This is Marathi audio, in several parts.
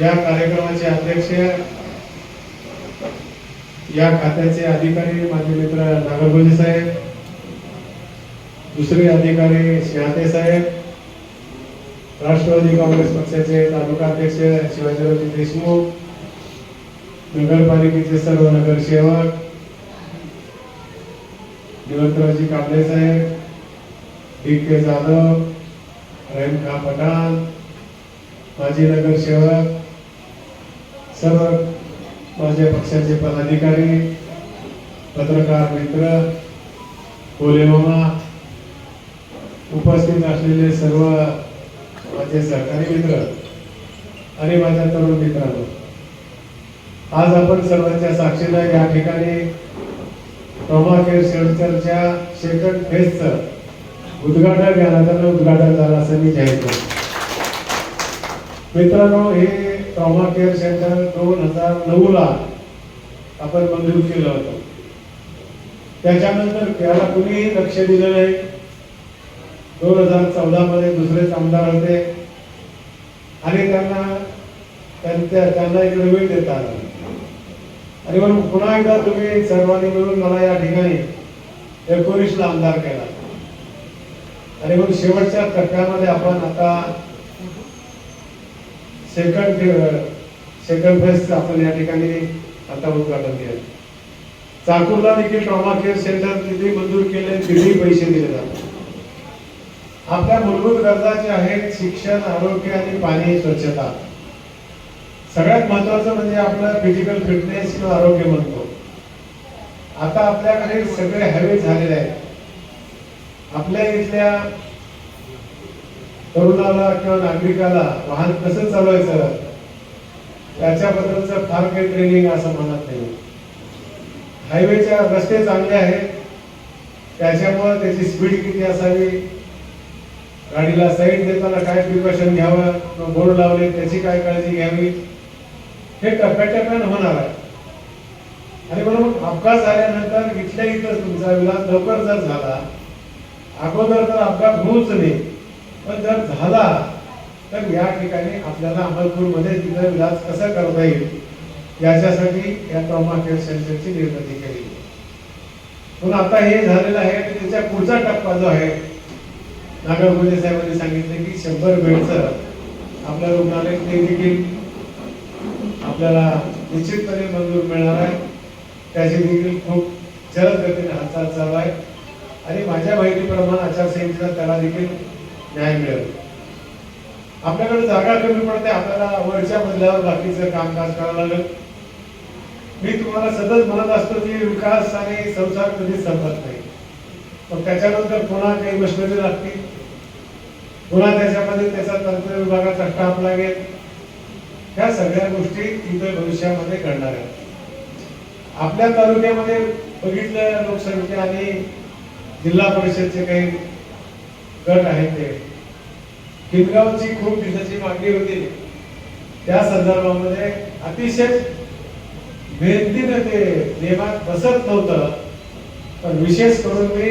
या कार्यक्रमाचे अध्यक्ष या खात्याचे अधिकारी माझे मित्र नागरभोजी साहेब दुसरे अधिकारी शहाते साहेब राष्ट्रवादी काँग्रेस पक्षाचे तालुका अध्यक्ष शिवाजीरावजी देशमुख नगरपालिकेचे सर्व नगरसेवक निवंतरावजी कांबळे साहेब डी के जाधव रहीम खा पठाण माजी नगरसेवक सर्व माझ्या पक्षाचे पदाधिकारी पत्रकार मित्र बोलेमामा उपस्थित असलेले सर्व माझे सहकारी मित्र आणि माझ्या तरुण मित्रांनो आज आपण सर्वांच्या साक्षीला या ठिकाणी ट्रॉमा केअर सेंटरच्या सेकंड फेजचं उद्घाटन या उद्घाटन झालं असं मी जाहीर करतो. मित्रांनो हे ट्रॉमा केअर सेंटर दोन हजार नऊ ला आपण मंजूर केलं होतं. त्याच्यानंतर त्याला कुणीही लक्ष दिलं नाही. दोन हजार चौदा मध्ये दुसरेच आमदार होते. आणि त्यांना त्यांच्या त्यांना इकडे वेळ देता आला आणि म्हणून पुन्हा एकदा तुम्ही सर्वांनी मिळून मला या ठिकाणी एकोणीसला आमदार केला. आणि म्हणून शेवटच्या टप्प्यामध्ये आपण आता सेकंड सेकंड फेजचं आपण या ठिकाणी आता उद्घाटन केलं. चाकूरला देखील ट्रॉमा केअर सेंटर तिथे मंजूर केले तिथेही पैसे दिले जातात. आपल्या मूलभूत गरजा ज्या आहेत शिक्षण आरोग्य आणि पाणी स्वच्छता. सगळ्यात महत्वाचं म्हणजे आपलं फिजिकल फिटनेस किंवा आरोग्य म्हणतो. आता आपल्याकडे सगळे हवे झालेले आहेत. आपल्या इथल्या तरुणाला किंवा नागरिकाला वाहन कसं चालवायचं? त्याच्याबद्दलचं फार काही ट्रेनिंग असं म्हणत नाही. हायवेच्या रस्ते चांगले आहेत. त्याच्यामुळे त्याची स्पीड किती असावी? गाडीला साईड देताना काय प्रिकॉशन घ्यावं? बोर्ड लावले त्याची काय काळजी घ्यावी? हे टप्प्याटप्प्यानं होणार आहे. आणि म्हणून अपघात झाल्यानंतर इथल्या इथं तुमचा विलास लवकर जर झाला अगोदर तर अपघात होऊच नाही. पण जर झाला तर या ठिकाणी आपल्याला अमलपूरमध्ये तिथं विलास कसा करता येईल? याच्यासाठी या ट्रॉमा केअर सेंटरची निर्मिती केली. पण आता हे झालेलं आहे आणि त्याच्या पुढचा टप्पा जो आहे नागरगोजे साहेबांनी सांगितलं की शंभर बेडचं आपल्या रुग्णालय ते देखील आपल्याला निश्चितपणे मंजूर मिळणार आहे. त्याची देखील खूप जलद गतीने हालचाल चालू आहे. आणि माझ्या माहितीप्रमाणे आचारसंहितेचा त्याला देखील न्याय मिळेल. आपल्याकडे जागा कमी पडते आपल्याला वरच्या मजल्यावर बाकीचं कामकाज करावं लागेल. मी तुम्हाला सतत म्हणत असतो की विकास आणि संसार कधीच संपत नाही. पण त्याच्यानंतर पुन्हा काही मशिनरी लागतील. पुन्हा त्याच्यामध्ये त्याचा तंत्र विभागाचा स्टाफ लागेल. ह्या सगळ्या गोष्टी इथं भविष्यामध्ये घडणार आहेत. आपल्या तालुक्यामध्ये बघितलं लोकसंख्या आणि जिल्हा परिषदचे काही गट आहेत ते. किनगावची खूप दिवसाची मागणी होती. त्या संदर्भामध्ये अतिशय मेहनतीनं ते नियमात बसत नव्हतं. पण विशेष करून मी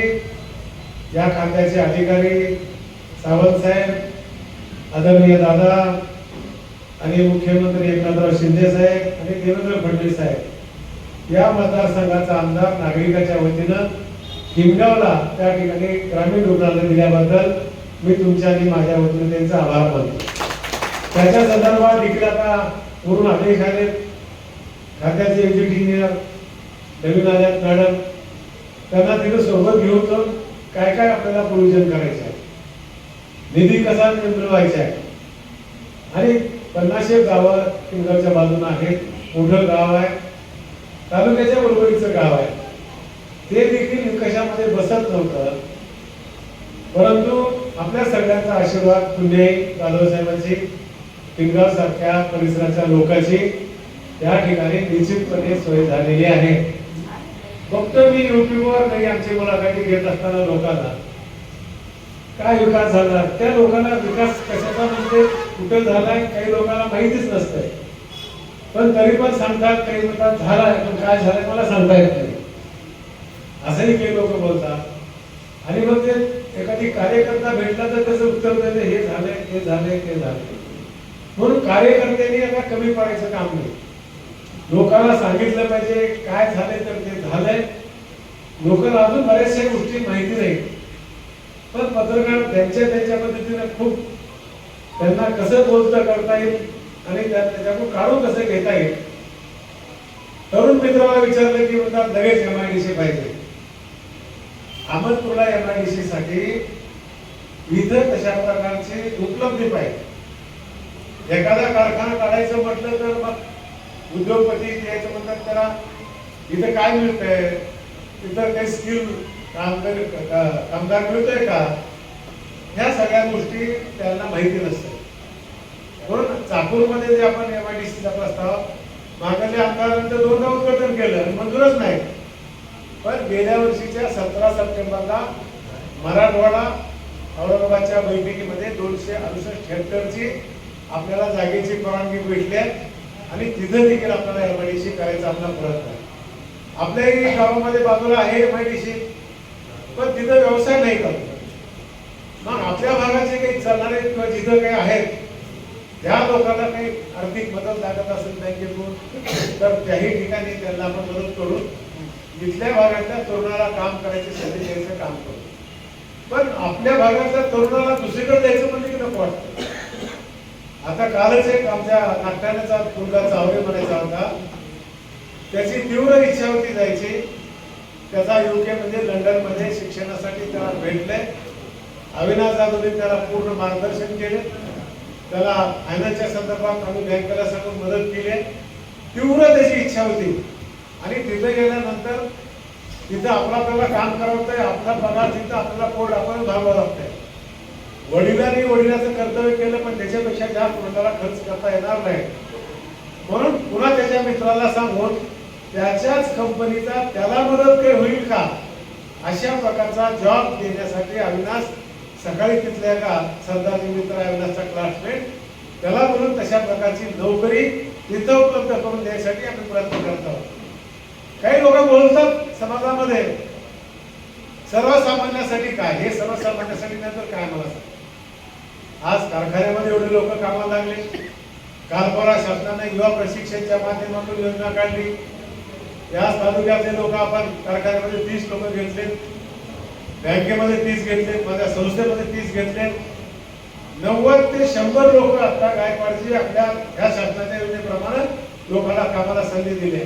या खात्याचे अधिकारी सावंत साहेब आदरणीय दादा आणि मुख्यमंत्री एकनाथराव शिंदे साहेब आणि देवेंद्र फडणवीस साहेब. या मतदारसंघाचा आमदार नागरिकाच्या वतीनं हिमगावला त्या ठिकाणी ग्रामीण रुग्णालय दिल्याबद्दल मी तुमच्या आणि माझ्या वतीने त्यांचा आभार मानतो. त्याच्या संदर्भात देखील आता पूर्ण आदेश आले. खात्याचे इंजिनियर नवीन आल्यात मॅडम त्यांना तिथे सोबत घेऊन जाऊन काय काय आपल्याला प्रोविजन करायचं आहे? निधी कसा मिळवायचा आहे? आणि पन्नाशे गावं किंगरच्या बाजूने आहेत. मोठं गाव आहे. तालुक्याच्या बरोबरीचं गाव आहे. ते देखील निकषामध्ये बसत नव्हतं. परंतु आपल्या सगळ्यांचा आशीर्वाद पुणे जाधव साहेबांची किनगाव सारख्या परिसराच्या लोकांची या ठिकाणी निश्चितपणे सोय झालेली आहे. फक्त मी युट्यूबवर काही आमची मुलाखती घेत असताना लोकांना काय विकास झाला? त्या लोकांना विकास कशाचा म्हणजे कुठे झालाय काही लोकांना माहितीच नसतंय. पण तरी पण सांगतात काही म्हणतात झालाय पण काय झालंय मला सांगता येत नाही. असंही काही लोक बोलतात. आणि मग ते एखादी कार्यकर्ता भेटला तर त्याचं उत्तर देते हे झालंय ते झालंय ते झालंय. म्हणून कार्यकर्त्यांनी आता कमी पडायचं काम नाही. लोकांना सांगितलं पाहिजे काय झालंय तर ते झालंय. लोकांना अजून बऱ्याचशा गोष्टी माहिती नाही. पण पत्रकार त्यांच्या त्यांच्या पद्धतीने खूप त्यांना कसं बोलतं करता येईल आणि त्या- त्याच्याकडून काढून कसं घेता येईल? तरुण मित्राला विचारलं की म्हणतात लगेच एमआयडीसी पाहिजे. अहमदपूरला एमआयडीसी साठी इथं तशा प्रकारची उपलब्धी पाहिजे? एखादा कारखाना काढायचं म्हटलं तर मग उद्योगपती यायचं म्हणतात त्याला इथं काय मिळतंय? तिथं काही स्किल कामगार कामगार मिळतोय का? ह्या सगळ्या गोष्टी त्यांना माहिती नसतात. म्हणून चाकूरमध्ये जे आपण एम आय डी सीचा प्रस्ताव मागल्या आमदारांचं दोनदा उद्घाटन केलं मंजूरच नाही. पण गेल्या वर्षीच्या सतरा सप्टेंबरला मराठवाडा औरंगाबादच्या बैठकीमध्ये दोनशे अडुसष्ट हेक्टरची आपल्याला जागेची परवानगी भेटली आहे आणि तिथं देखील आपल्याला एमआयडीसी करायचा आपला प्रयत्न आहे. आपल्याही गावामध्ये बाजूला आहे एमआयडीसी पण तिथं व्यवसाय नाही करत. मग आपल्या भागाचे काही चालणारे किंवा जिथं काही आहेत ज्या लोकांना काही आर्थिक मदत लागत असेल बँकेतून तर त्याही ठिकाणी त्यांना आपण मदत करून तिथल्या भागातल्या तरुणाला काम करायची संधी द्यायचं काम करतो पण आपल्या भागातल्या तरुणाला दुसरीकडे द्यायचं म्हणजे की नको वाटतं? आता कालच एक आमच्या नाट्यानेचा मुलगा चावरे म्हणायचा होता. त्याची तीव्र इच्छा होती जायची. त्याचा युके म्हणजे लंडनमध्ये शिक्षणासाठी त्याला भेटले. अविनाश जाधवने त्याला पूर्ण मार्गदर्शन केले. त्याला फायनान्सच्या संदर्भात आम्ही बँकेला सगळं मदत केली. तीव्र त्याची इच्छा होती. आणि तिथे गेल्यानंतर तिथं आपला आपल्याला काम करावं आपला पगार तिथं आपल्याला पोट आपण घालावं लागतंय. वडिलांनी वडिलाचं कर्तव्य केलं पण त्याच्यापेक्षा जास्त कोणाला खर्च करता येणार नाही. म्हणून पुन्हा त्याच्या मित्राला सांगून त्याच्याच कंपनीचा त्याला मदत काही होईल का? अशा प्रकारचा जॉब देण्यासाठी अविनाश सकाळी तिथल्या का सरदारजी मित्र अविनाशचा क्लासमेट त्याला म्हणून तशा प्रकारची नोकरी तिथं उपलब्ध करून द्यायसाठी आम्ही प्रयत्न करत आहोत. काही लोक बोलतात समाजामध्ये सर्वसामान्यासाठी काय? हे सर्वसामान्यासाठी नाही तर काय मला सांग. आज कारखान्यामध्ये एवढे लोक कामाला लागले. कालपरा शासनाने युवा प्रशिक्षणच्या माध्यमातून योजना काढली. याच तालुक्यातले लोक आपण कारखान्यामध्ये तीस लोक घेतले. बँकेमध्ये तीस घेतले. माझ्या संस्थेमध्ये तीस घेतले. नव्वद ते शंभर लोक आता गायकवाडची आपल्या ह्या शासनाच्या योजनेप्रमाणे लोकांना कामाला संधी दिली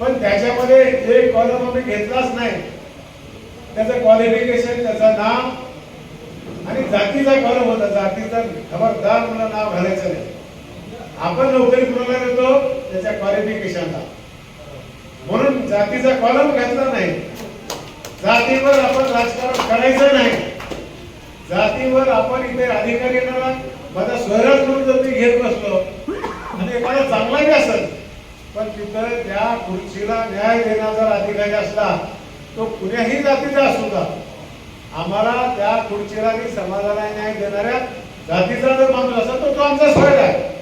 पण त्याच्यामध्ये एक कॉलम आम्ही घेतलाच नाही. त्याचं क्वालिफिकेशन त्याचं नाव आणि जातीचा कॉलम होता. जातीचा खबरदार मला नाव घालायचं नाही. आपण नोकरी कुणाला देतो त्याच्या क्वालिफिकेशनला म्हणून जातीचा कॉलम घातला नाही. जातीवर आपण राजकारण करायचं नाही. जातीवर आपण इथे अधिकारी येणार माझा स्वराज म्हणून जर मी घेत बसलो आणि एखादा चांगलाही असेल पण तिथं त्या खुर्चीला न्याय देणारा अधिकारी असला तो कुण्याही जातीचा असू का आम्हाला त्या खुर्चीला आणि समाजाला न्याय देणाऱ्या जातीचा जर माणूस असेल तर तो आमचा स्वयं आहे.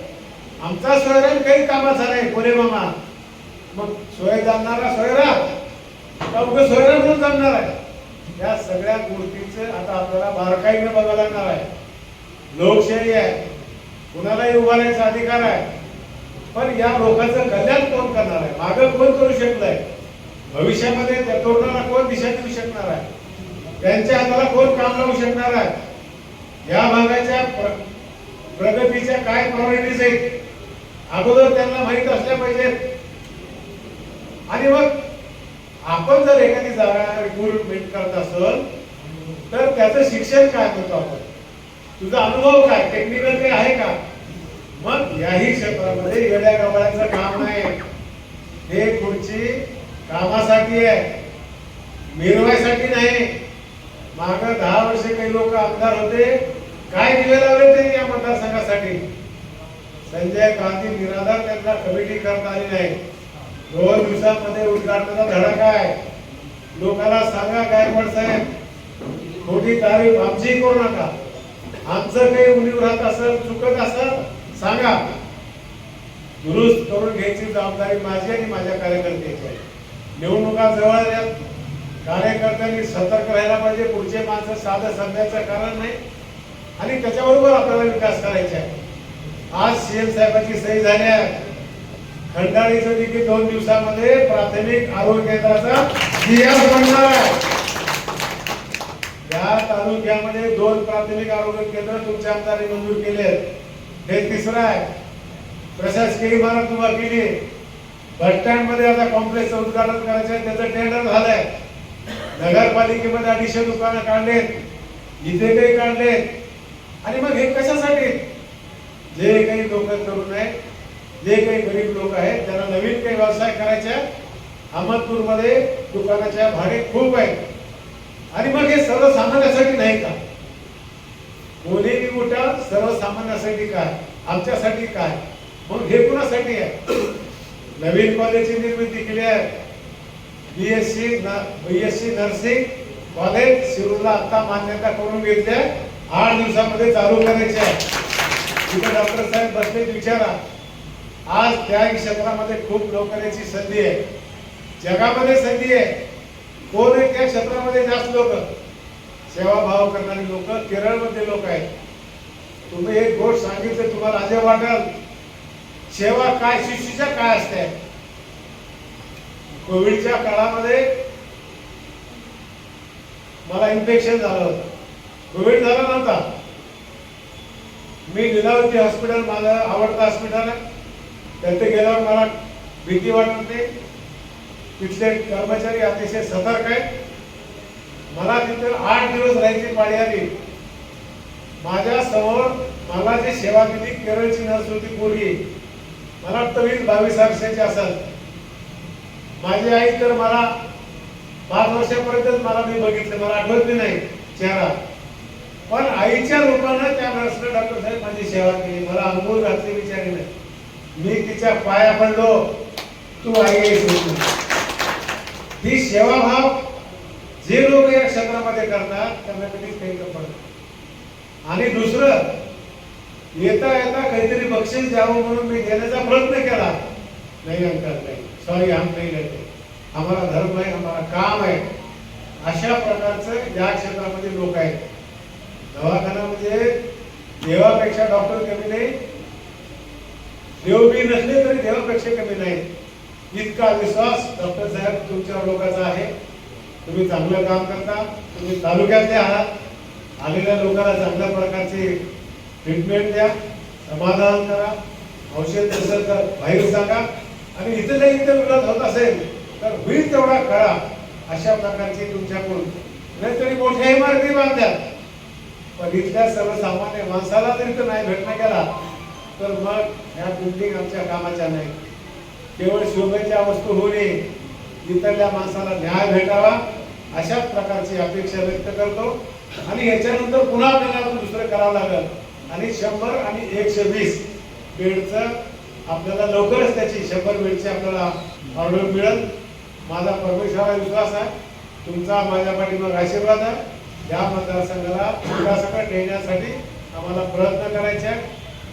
आमचा स्वैर आहे काही कामाचा नाही कोरे मामा. मग सोय जाणणारा सोयरा का उगा सोयरा म्हणून जाणणार आहे. या सगळ्या गोष्टीचं आता आपल्याला बारकाईनं बघायला लागणार आहे. लोकशाही आहे. कुणालाही उभारायचा अधिकार आहे. पण या लोकांचं कल्याण कोण करणार आहे? मागं कोण करू शकलंय? भविष्यामध्ये त्या तरुणाला कोण दिशा देऊ शकणार आहे? त्यांच्या हाताला कोण काम लावू शकणार आहे? या भागाच्या प्र- प्रगतीच्या काय प्रॉरिटीज आहेत? अगोदर त्यांना माहीत असल्या पाहिजेत. आणि मग आपण जर एखादी जागा रिक्रुटमेंट करत असल तर त्याचं शिक्षण काय करतो आपण? तुझा अनुभव काय? टेक्निकल काही आहे का? मग याही क्षेत्रामध्ये येड्या गवळ्याचं काम नाही हे खुर्ची कामासाठी आहे. मिरवायसाठी नाही. माग दहा वर्षे काही लोक आमदार होते. काय दिले लावले ते या मतदारसंघासाठी? संजय गांधी निराधार त्यांना कमिटी करता आली नाही दोन दिवसामध्ये उद्घाटनाचा धडा काय? लोकांना सांगा गायकवाड साहेब. मोठी तारीफ आमची करू नका. आमचं काही उणीव राहत असेल चुकत असेल सांगा. दुरुस्त करून घ्यायची जबाबदारी माझी आणि माझ्या कार्यकर्त्याची आहे. निवडणुका जवळ आल्या कार्यकर्त्यांनी सतर्क राहायला पाहिजे. पुढचे माणसं साधं सध्याचं कारण नाही. आणि त्याच्याबरोबर आपल्याला विकास करायचा आहे. आज सीएम साहेबांची सही झाली आहे. खंडाळीचं देखील दोन दिवसामध्ये प्राथमिक आरोग्य केंद्राचा इतिहास बनणार आहे. या तालुक्यामध्ये दोन प्राथमिक आरोग्य केंद्र तुमच्या आमदारांनी मंजूर केले आहेत. हे तिसरं आहे. प्रशासकीय इमारत उभा केली. बस स्टँडमध्ये आता कॉम्प्लेक्सचं उद्घाटन करायचं आहे. त्याचं टेंडर झालंय. नगरपालिकेमध्ये अडीचशे दुकानं काढलेत. इथे काही काढलेत. आणि मग हे कशासाठी? जे काही लोक तरुण आहेत जे काही गरीब लोक आहेत त्यांना नवीन काही व्यवसाय करायचे अहमदपूरमध्ये दुकानाच्या भाडे खूप आहेत. आणि मग हे सर्वसामान्यासाठी नाही का? कोणी उठा सर्वसामान्यासाठी काय? आमच्यासाठी काय? मग हे कुणासाठी आहे? नवीन कॉलेजची निर्मिती केली आहे. बीएससी बीएससी नर्सिंग कॉलेज शिरूरला आता मान्यता करून घेतली आठ दिवसामध्ये चालू करायचे आहे. तिथे डॉक्टर साहेब बसलेत विचारा. आज त्या क्षेत्रामध्ये खूप नोकऱ्याची संधी आहे. जगामध्ये संधी आहे. कोण आहे त्या क्षेत्रामध्ये जास्त लोक? सेवाभाव करणारी लोक केरळमध्ये लोक आहेत. तुम्ही एक गोष्ट सांगितलं तुम्हाला अजय वाटल सेवा काय शिष्यच्या काय असते? कोविडच्या काळामध्ये मला इन्फेक्शन झालं होतं. कोविड झाला नव्हता. मी लिलावती हॉस्पिटल माझं आवडतं हॉस्पिटल आहे. तिथे गेल्यावर मला भीती वाटत. नाही तिथले कर्मचारी अतिशय सतर्क आहेत. मला तिथे आठ दिवस राहायची पाळी आली. माझ्यासमोर मला जी सेवा दिली केरळची नर्स होती पोरगी मला वाटतं वीस बावीस वर्षाची असेल. माझी आई तर मला पाच वर्षापर्यंतच मला मी बघितलं मला आठवत नाही चेहरा. पण आईच्या रूपानं त्या नर्सनं डॉक्टर साहेब माझी सेवा केली मला अंघोळ घातली विचारी नाही. मी तिच्या पाया पडलो तू आई ही सेवाभाव जे लोक या क्षेत्रामध्ये करतात त्यांना कधीच काही पडत आणि दुसरं येता येता काहीतरी बक्षीस द्यावं म्हणून मी घेण्याचा प्रयत्न केला. नाही अंकल नाही. सॉरी हम नाही लेते आम्हाला धर्म आहे आम्हाला काम आहे. अशा प्रकारचं या क्षेत्रामध्ये लोक आहेत. दवाखाना म्हणजे देवापेक्षा डॉक्टर कमी नाही. देवबी नसले तरी देवापेक्षा कमी नाही. इतका विश्वास डॉक्टर साहेब तुमच्या लोकांचा आहे. तुम्ही चांगलं काम करता तुम्ही तालुक्यातले आहात. आलेल्या लोकांना चांगल्या प्रकारची ट्रीटमेंट द्या समाधान करा औषध नसेल तर बाहेर सांगा. आणि इथं जर इथं विरोध होत असेल तर होईल तेवढा करा अशा प्रकारची तुमच्याकडून. नाहीतरी मोठ्या इमारती बांधल्या पण इथल्या सर्वसामान्य माणसाला जर इथं नाही भेटणं गेला तर मग ह्या बिल्डिंग आमच्या कामाच्या नाही. केवळ शोभेच्या वस्तू होऊ नये इथल्या माणसाला न्याय भेटावा अशाच प्रकारची अपेक्षा व्यक्त करतो. आणि याच्यानंतर पुन्हा आपल्याला दुसरं करावं लागेल. आणि शंभर आणि एकशे वीस बेडचं आपल्याला लवकरच त्याची शंभर बेडची आपल्याला ऑर्डर मिळेल. माझा परमेश्वरावर विश्वास आहे. तुमचा माझ्या पाठीमाग आशीर्वाद आहे. या मतदारसंघाला विकासाकडे नेण्यासाठी आम्हाला प्रयत्न करायचे आहे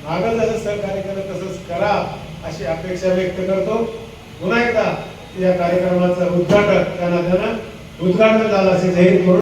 मागं जसं सहकार्य केलं तसंच करा अशी अपेक्षा व्यक्त करतो. पुन्हा एकदा या कार्यक्रमाचं उद्घाटन त्या नात्यानं उद्घाटन झालं असे जाहीर करून.